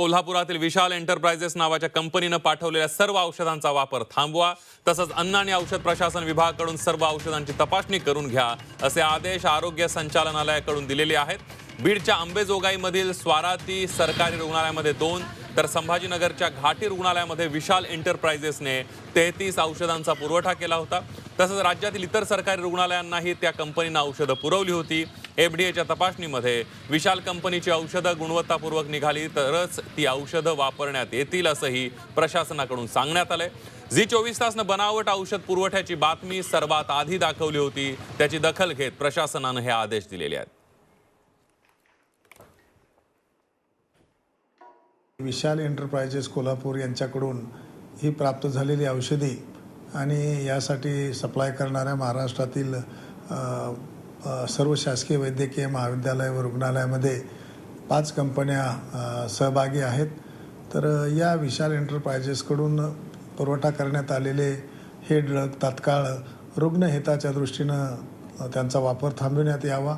कोल्हापुरातील विशाल एंटरप्राइजेस नावाच्या कंपनीनं पाठवलेल्या सर्व औषधांचा वापर थांबवा. तसंच अन्न आणि औषध प्रशासन विभागाकडून सर्व औषधांची तपासणी करून घ्या असे आदेश आरोग्य संचालनालयाकडून दिलेले आहेत. बीडच्या अंबेजोगाईमधील स्वाराती सरकारी रुग्णालयामध्ये दोन तर संभाजीनगरच्या घाटी रुग्णालयामध्ये विशाल एंटरप्राइजेसने तेहतीस औषधांचा पुरवठा केला होता. तसंच राज्यातील इतर सरकारी रुग्णालयांनाही त्या कंपनीनं औषधं पुरवली होती. एफडीएच्या तपासणीमध्ये विशाल कंपनीची औषधं गुणवत्तापूर्वक निघाली तरच ती औषधं वापरण्यात येतील असंही प्रशासनाकडून सांगण्यात आलंय. झी चोवीस तासनं बनावट औषध पुरवठ्याची बातमी सर्वात आधी दाखवली होती. त्याची दखल घेत प्रशासनानं हे आदेश दिलेले आहेत. विशाल एंटरप्राइजेस कोल्हापूर यांच्याकडून ही प्राप्त झालेली औषधी आणि यासाठी सप्लाय करणाऱ्या महाराष्ट्रातील सर्व शासकीय वैद्यकीय महाविद्यालय व रुग्णालयामध्ये पाच कंपन्या सहभागी आहेत. तर या विशाल एंटरप्रायजेसकडून पुरवठा करण्यात आलेले हे ड्रग तात्काळ रुग्णहिताच्या दृष्टीनं त्यांचा वापर थांबविण्यात यावा.